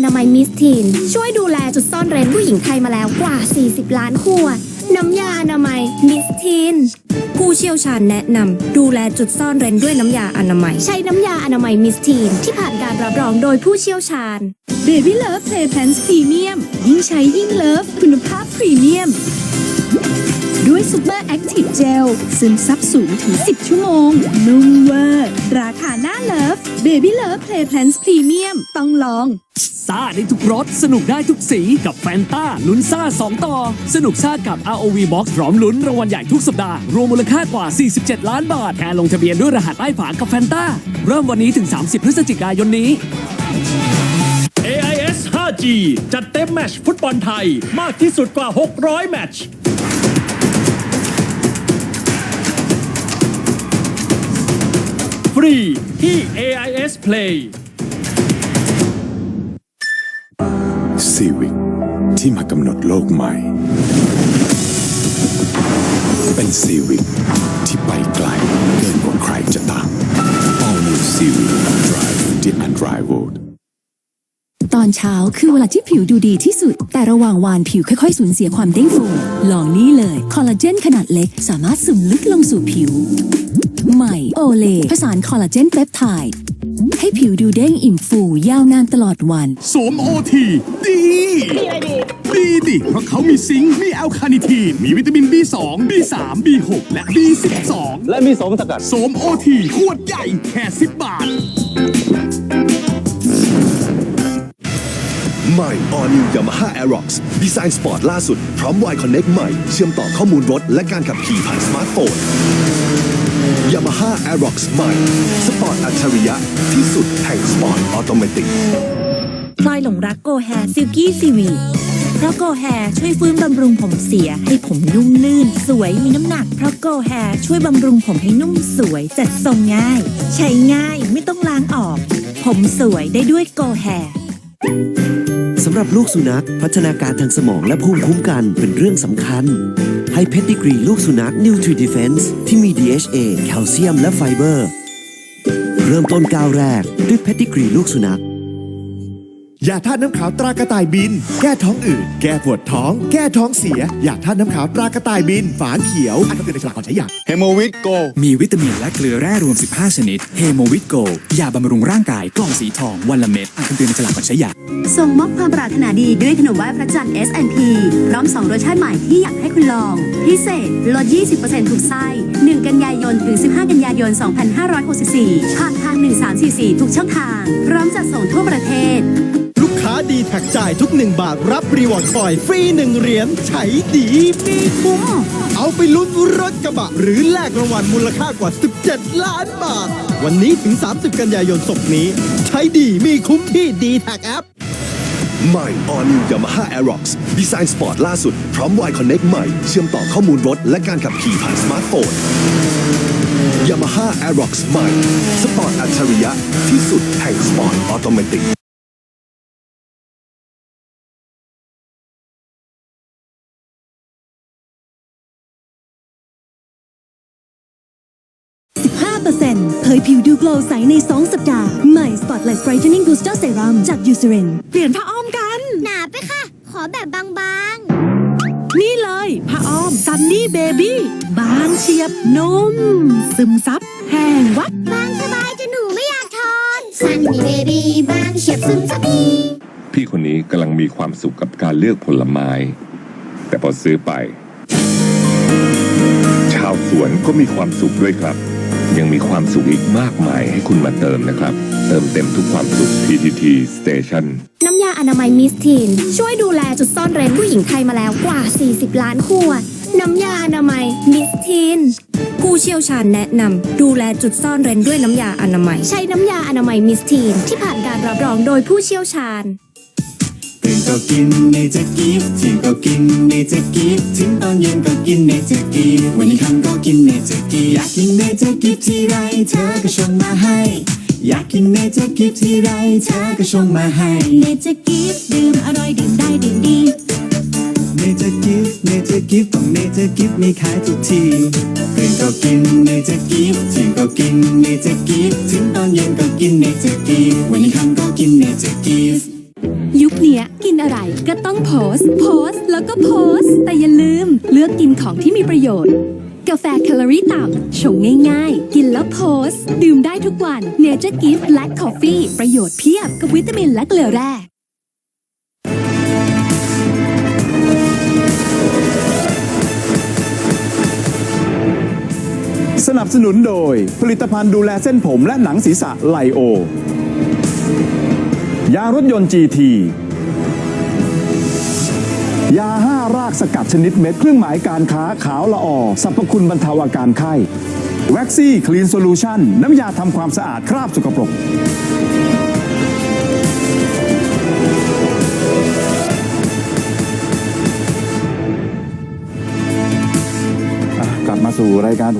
อนามัยมิสทีน ช่วยดูแลจุดซ่อนเร้นผู้หญิงไทยมาแล้วกว่า 40 ล้านขวด น้ำยาอนามัยมิสทีน ผู้เชี่ยวชาญแนะนำดูแลจุดซ่อนเร้นด้วยน้ำยาอนามัย ใช้น้ำยาอนามัยมิสทีน ที่ผ่านการรับรองโดยผู้เชี่ยวชาญ Baby Love Play Pants Premium ยิ่งใช้ยิ่งเลิฟคุณภาพพรีเมียม ด้วย Super Active Gel ซึมซับสูงถึง 10 ชั่วโมง นุ่มเวอร์ ราคาหน้าเลิฟ Baby Love Play Pants Premium ต้องลองซ่าได้ทุกรส สนุกได้ทุกสีกับแฟนตาลุ้นซ่า 2 ต่อ สนุกซ่ากับ ROV Box พร้อมลุ้นรางวัลใหญ่ทุกสัปดาห์ รวมมูลค่ากว่า 47 ล้านบาทแค่ลงทะเบียนด้วยรหัสใต้ฝากับแฟนตาเริ่มวันนี้ถึง 30 พฤศจิกายนนี้ AIS 5G จัดเต็มแมตช์ฟุตบอลไทย มากที่สุดกว่า 600 แมตช์ รีที่ AIS Play ซีวิกที่มากำหนดโลกใหม่ เป็นซีวิกที่ไปไกลเกินกว่าใครจะตาม All New Civic Drive the Unrivaled ตอนเช้าคือเวลาที่ผิวดูดีที่สุด แต่ระหว่างวานผิวค่อยๆ สูญเสียความเด้งฟูลองนี่เลย คอลลาเจนขนาดเล็ก สามารถซึมลึกลงสู่ผิว ใหม่โอเลผสานคอลลาเจนเปปไทด์ให้ผิวดูเด้งอิ่มฟูยาวนานตลอดวัน สวมโอทีดีดีดิ เพราะเขามีซิงค์ มีแอลคาเนิทีน มีวิตามิน B2 B3 B6 และ B12 และมีสมสกัดสวมโอทีขวดใหญ่แค่10บาท ใหม่ All New Yamaha Aerox ดีไซน์สปอร์ตล่าสุด พร้อม Y Connect ใหม่ เชื่อมต่อข้อมูลรถ และการขับขี่ผ่านสมาร์ทโฟน Yamaha Aerox ใหม่สปอร์ตอัจฉริยะที่สุดแห่งสปอร์ตออโตเมติกพลอยหลงรักโกแฮซิลกี้ซีวีเพราะโกแฮช่วยฟื้นบำรุงผมเสียให้ผมนุ่มลื่น สวยมีน้ำหนัก เพราะโกแฮช่วยบำรุงผมให้นุ่มสวยจัดทรงง่าย ใช้ง่ายไม่ต้องล้างออก ผมสวยได้ด้วยโกแฮสำหรับลูกสุนัข พัฒนาการทางสมองและภูมิคุ้มกันเป็นเรื่องสำคัญ ให้เพดดิกรีลูกสุนัข Nutri Defense ที่มี DHA แคลเซียมและไฟเบอร์ เริ่มต้นก้าวแรกด้วยเพดดิกรีลูกสุนัข ยาธาตุน้ำขาวตรากระต่ายบิน แก้ท้องอืดแก้ปวดท้อง แก้ท้องเสียยาธาตุน้ำขาวตรากระต่ายบิน ฝาเขียวอันนี้เป็นในฉลากก่อนใช้ยาเฮโมวิตโกมีวิตามินและเกลือแร่รวม 15 ชนิดเฮโมวิตโกยาบำรุงร่างกายกล่องสีทองวันละเม็ดอ่านคำเตือนในฉลากก่อนใช้ยาส่งมอบความปรารถนาดีด้วยขนมไหว้พระจันทร์ S&P พร้อม 2 รสชาติใหม่ที่อยากให้คุณลอง พิเศษลด 20%ทุกไส้1 กันยายนถึง 15 กันยายน 2564ผ่านทาง 1344 ทุกช่องทาง พร้อมจัดส่งทั่วประเทศลูกค้า ดีแท็กจ่ายทุก 1 บาทรับรีวอร์ดคอยฟรี 1 เหรียญใช้ดีมีคุ้ม เอาไปลุ้นรถกระบะ หรือแลกรางวัลมูลค่ากว่า 17 ล้านบาท วันนี้ถึง 30 กันยายนศกนี้ ใช้ดีมีคุ้มที่ดีแท็กแอปใหม่ All New Yamaha Aerox ดีไซน์สปอร์ตล่าสุด พร้อม Y Connect ใหม่ เชื่อมต่อข้อมูลรถ และการขับขี่ผ่านสมาร์ทโฟน Yamaha Aerox ใหม่ สปอร์ตอัจฉริยะที่สุดแห่งสปอร์ตออโตเมติก 15%เผยผิวดูโกลว์ใสใน 2 สัปดาห์ ใหม่ Spotlight Brightening Booster Serum จาก Eucerin เปลี่ยนผ้าอ้อมกัน หนาไปค่ะ ขอแบบบางนี่เลยผ้าอ้อม Sunny Baby บางเฉียบนุ่มซึมซับแห้งวับๆบางสบายจนหนูไม่อยากทอนซันนี่เบบี้บางเฉียบซึมซับดีพี่คนนี้กำลังมีความสุขกับการเลือกผลไม้ แต่พอซื้อไป ชาวสวนก็มีความสุขด้วยครับ ยังมีความสุขอีกมากมายให้คุณมาเติมนะครับ เติมเต็มทุกความสุข PTT Station น้ำยาอนามัยมิสทีน ช่วยดูแลจุดซ่อนเร้นผู้หญิงไทยมาแล้วกว่า 40 ล้านขวด น้ำยาอนามัยมิสทีน ผู้เชี่ยวชาญแนะนำดูแลจุดซ่อนเร้นด้วยน้ำยาอนามัย ใช้น้ำยาอนามัยมิสทีน ที่ผ่านการรับรองโดยผู้เชี่ยวชาญตื่น ก็กินเนจอร์กิฟทิ้งก็กินเนจอร์กิฟถึงตอนเย็นก็กินเนจอร์กิฟวันนี้ค่ำก็กินเนจอร์กิฟอยากกินเนจอร์กิฟที่ไรเธอก็ชงมาให้ อยากกินเนจอร์กิฟที่ไรเธอก็ชงมาให้เนเจอร์กิฟดื่มอร่อยดื่มได้ดื่มดีเนเจอร์กิฟต์เนเจอร์กิฟต้องเนเจอร์กิฟมีขายทุกทีตื่นก็กินเนเจอร์กิฟต์ทิ้งก็กินเนเจอร์กิฟถึงตอนเย็นก็กินเนเจอร์กิฟวันนี้ค่ำก็กินเนเจอร์กิฟ ต์เนี้ยกินอะไรก็ต้องโพสต์โพสต์แล้วก็โพสต์ แต่อย่าลืมเลือกกินของที่มีประโยชน์ กาแฟแคลอรี่ต่ำชงง่ายๆ กินแล้วโพสต์ ดื่มได้ทุกวัน Nature Gift Black Coffee ประโยชน์เพียบกับวิตามินและเกลือแร่สนับสนุนโดยผลิตภัณฑ์ดูแลเส้นผมและหนังศีรษะไลโอ ยารถยนต์ GT ยาห้ารากสกัดชนิดเม็ด เครื่องหมายการค้าขาวละออสรรพคุณบรรเทาอาการไข้แว็กซี่คลีนโซลูชันน้ำยาทำความสะอาดคราบสกปรก กลับมาสู่รายการ